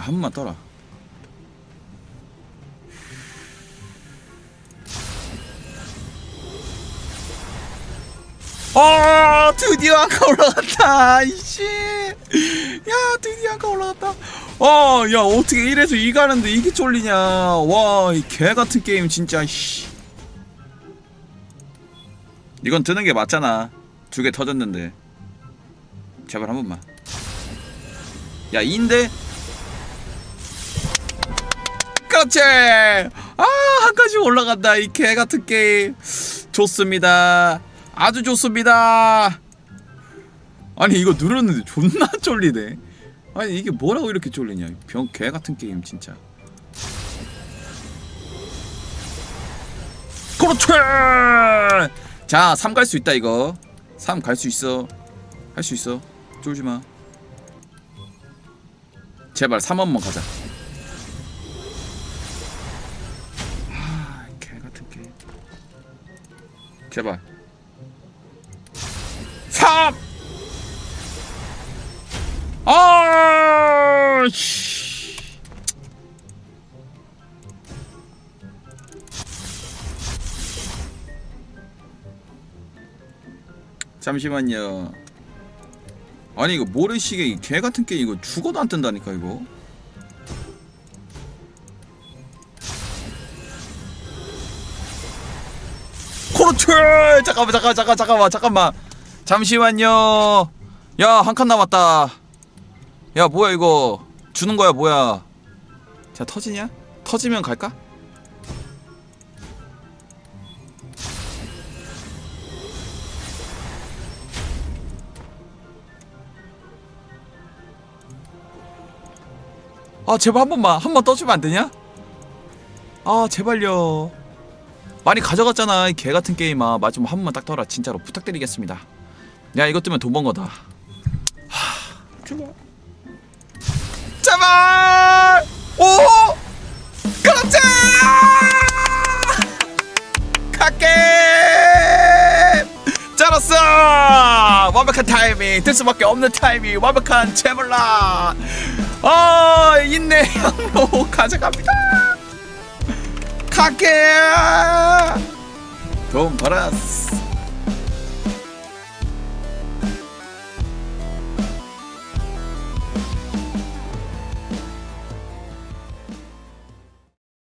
한 번만 떠라. 아 드디어 아까 올라갔다 이씨. 야 드디어 아까 올라갔다. 어야 어떻게 1에서 2 가는데 이게 쫄리냐. 와 이 개같은 게임 진짜 씨. 이건 드는 게 맞잖아. 두 개 터졌는데. 제발 한 번만. 야 인데 그렇지. 아한 가지 올라간다. 이 개 같은 게임. 좋습니다. 아주 좋습니다. 아니 이거 누르는데 존나 쫄리네. 아니 이게 뭐라고 이렇게 쫄리냐. 병 개 같은 게임 진짜. 그렇지! 자 3 갈 수 있다 이거. 3 갈 수 있어. 할 수 있어. 쫄지마. 제발 3원만 가자 제발 3 아, 씨. 잠시만요. 아니 이거 모래시계 이개 같은 게 이거 죽어도 안 뜬다니까 이거. 그렇지. 잠깐만 잠깐 잠깐 잠깐만 잠깐만. 잠시만요. 야 한 칸 남았다. 야 뭐야 이거 주는 거야 뭐야? 자 터지냐? 터지면 갈까? 아 제발 한 번만 한 번 떠주면 안 되냐? 아 제발요. 많이 가져갔잖아 이 개 같은 게임아 마지막 한 번만 딱 떠라 진짜로 부탁드리겠습니다. 야 이것 때문에 돈번 거다. 하, 제발. 제발. 오. 그렇지. 갈게. 잘했어. 완벽한 타이밍, 될 수밖에 없는 타이밍, 완벽한 제블라. 아 있네 향로 가져갑니다. 갈게. 돈 벌었어.